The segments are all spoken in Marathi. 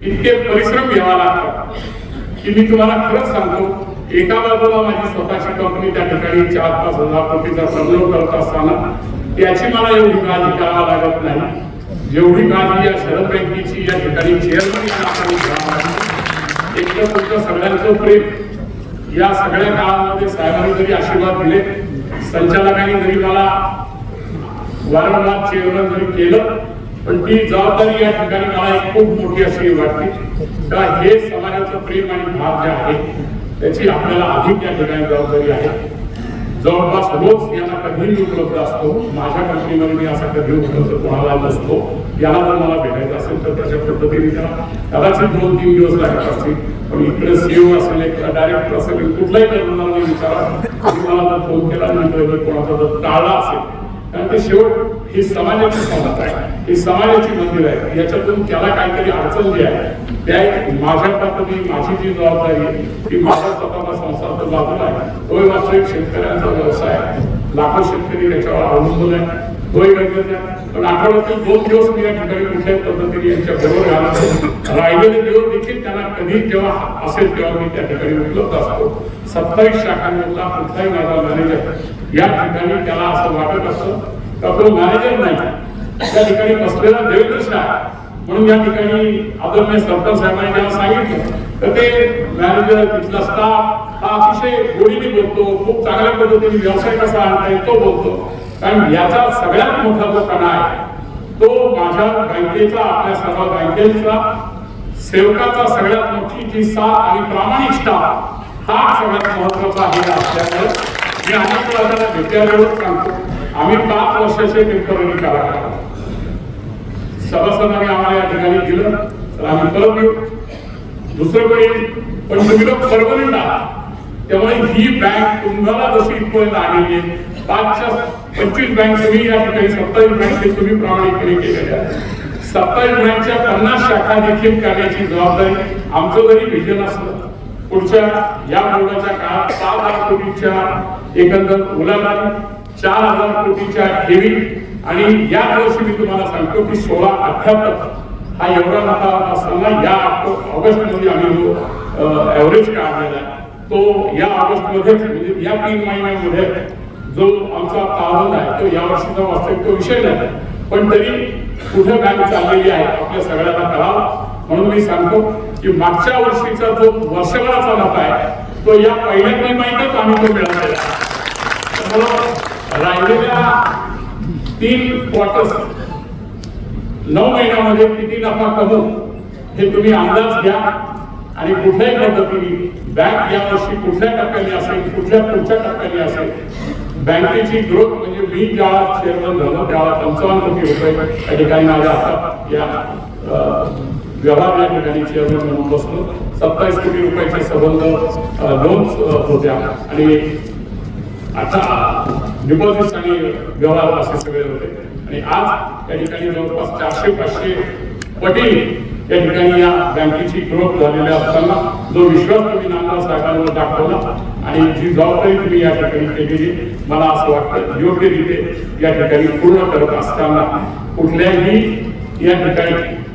इतके परिश्रम घ्यावा लागतात की मी तुम्हाला खरंच सांगतो एका बाजूला माझी स्वतःची कंपनी त्या ठिकाणी चार पाच हजार कोटीचा संग्रह करत असताना त्याची मला एवढी काळजी करावा लागत नाही. जेवढी काळजी या शरद बँकेची या ठिकाणी चेअरमन एक तर तुमचं सगळ्यांचं प्रेम. या सगळ्या काळामध्ये साहेबांनी जरी आशीर्वाद दिले संचालकांनी जरी मला वारंवार चेअरमन जरी केलं पण ती जबाबदारी या ठिकाणी मला एक खूप मोठी अशी वाटते. का हे समाजाचं प्रेम आणि भाव जे आहे त्याची आपल्याला अधिक या ठिकाणी जबाबदारी आहे. जवळपास रोज याला कधीही उपलब्ध असतो माझ्या कंपनीमध्ये मी असा कधी उपलब्ध कोणाला नसतो याला जर मला भेटायचं असेल तर त्याच्या पद्धतीने त्याला कदाचित दोन तीन दिवस लागत असतील. पण इकडे सीओ असेल एक डायरेक्टर असेल कुठलाही कर्मचाऱ्यांना विचारा मला जर फोन केला नंतर कोणाचा जर टाळला असेल कारण ते शेवट ही समाजाची संमत आहे. ही समाजाची मंदिर आहे याच्यातून त्याला काहीतरी अडचण जी आहे त्या एक माझ्या पद्धती माझी जी जबाबदारी आहे ती माझ्या स्वतःचा संसार तर बाजूला आहे मात्र एक शेतकऱ्यांचा व्यवसाय आहे. लाखो शेतकरी त्याच्यावर अवलंबून आहे. तोही गरजेचा आहे पण आठवड्यातील दोन दिवस मी या ठिकाणी कुठल्याही पद्धतीने यांच्या बरोबर घालतो राहिलेले दिवस देखील त्यांना कधी जेव्हा असेल तेव्हा मी त्या ठिकाणी उपलब्ध असतो. सत्तावीस शाखांमधला कुठलाही माझा मॅनेजर या ठिकाणी त्याला असं वाटत असतं का तो मॅनेजर नाही. त्या ठिकाणी बसलेला देवकृष्ण शाह म्हणून या ठिकाणी आदरणीय सरकार साहेबांनी त्याला सांगितलं तर ते मॅनेजर तिथला स्टाफ हा अतिशय गोडीने बोलतो. खूप चांगल्या पद्धतीने व्यवसाय कसा आणता येईल तो बोलतो. कारण याचा सगळ्यात मोठा जो कणा आहे. तो माझ्या बँकेचा आपल्या सर्व बँकेचा सेवकाचा सगळ्यात मोठी जी साथ आणि प्रामाणिकता हा सगळ्यात महत्त्वाचा आहे असल्यामुळे मी अनेक वेळा भेटल्यावेळेस सांगतो. आम्ही पाच वर्षाचे टेंपररी कलाकार सभासदांनी आम्हाला या ठिकाणी दिलं. तर आम्ही परत येऊ. दुसरं कोणी पण तुम्ही लोक परमनंट त्यामुळे ही बँक तुम्हाला जशी इथपर्यंत आलेली आहे पाचच्या पंचवीस बँक तुम्ही या ठिकाणी सत्तावीस बँक तुम्ही प्रामाणिकपणे केलेल्या सत्तावीस बँकच्या पन्नास शाखा देखील करण्याची जबाबदारी आमचं जरी विजन असलं. पुढच्या या बोर्डाच्या काळात सहा हजार कोटीच्या एकंदर उलाढाली चार हजार कोटीच्या ठेवी आणि या वर्षी मी तुम्हाला सांगतो की सोळा अठ्याहत्तर हा एवढा मोठा असताना या ऑगस्टमध्ये आम्ही ऍव्हरेज काढलेला तो या ऑगस्टमध्ये म्हणजे या तीन महिन्यामध्ये जो आमचा ताळबंद आहे तो या वर्षीचा वास्तविक तो विषय नाही. पण तरी कुठे बँक चाललेली आहे आपल्या सगळ्यांना कळावा. म्हणून मी सांगतो की मागच्या वर्षीचा जो वर्षभराचा नफा आहे तो या पहिल्या काही महिन्यात आम्ही तो मिळवलेला राहिलेल्या तीन क्वार्टर्स नऊ महिन्यामध्ये किती नफा कमवू हे तुम्ही अंदाज घ्या. आणि कुठल्याही पद्धतीने बँक या वर्षी कुठल्या टप्प्याने असेल कुठल्या पुढच्या टप्प्याने असेल बँकेची ग्रोथ म्हणजे मी ज्या चेअरमन झालो त्यावेळा पंचावन्न कोटी रुपये या ठिकाणी माझ्या हातात या व्यवहार या ठिकाणी चेअरमन म्हणून बसलो. सत्तावीस कोटी रुपयाचे संबंध लोन्स होत्या. आणि आता डिपॉझिट आणि व्यवहार असे सगळे होते. आणि आज त्या ठिकाणी जवळपास चारशे पाचशे पटी त्या ठिकाणी या बँकेची ग्रोथ झालेली असताना जो विश्वास तुम्ही नामदार साहेबांवर दाखवला आणि जी जबाबदारी तुम्ही या ठिकाणी केलेली मला असं वाटतं योग्यरीते या ठिकाणी पूर्ण करत असताना कुठल्याही या ठिकाणी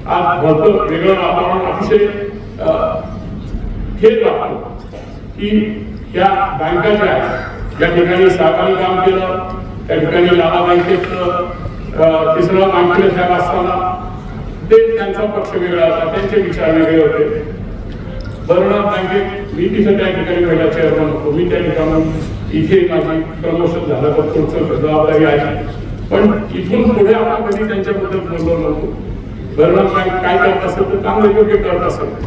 आज भरपूर वेगळं वातावरण अतिशय हे हेच वाटतो की या बँका ज्या आहेत या ठिकाणी साहेबांनी काम केलं त्या ठिकाणी लाला बँकेत अं, तिसरं मांडले साहेब असताना ते त्यांचा पक्ष वेगळा होता त्यांचे विचार वेगळे होते. बरोडा बँकेत मी तिथं त्या ठिकाणी पहिला चेअरमन होतो. मी त्या ठिकाणी इथे माझी प्रमोशन झालं पण पुढचं जबाबदारी आहे. पण इथून पुढे आपण कधी त्यांच्याबद्दल बोललो नव्हतो. बरोडा बँक काय करत असत तर चांगलं योग्य करत असत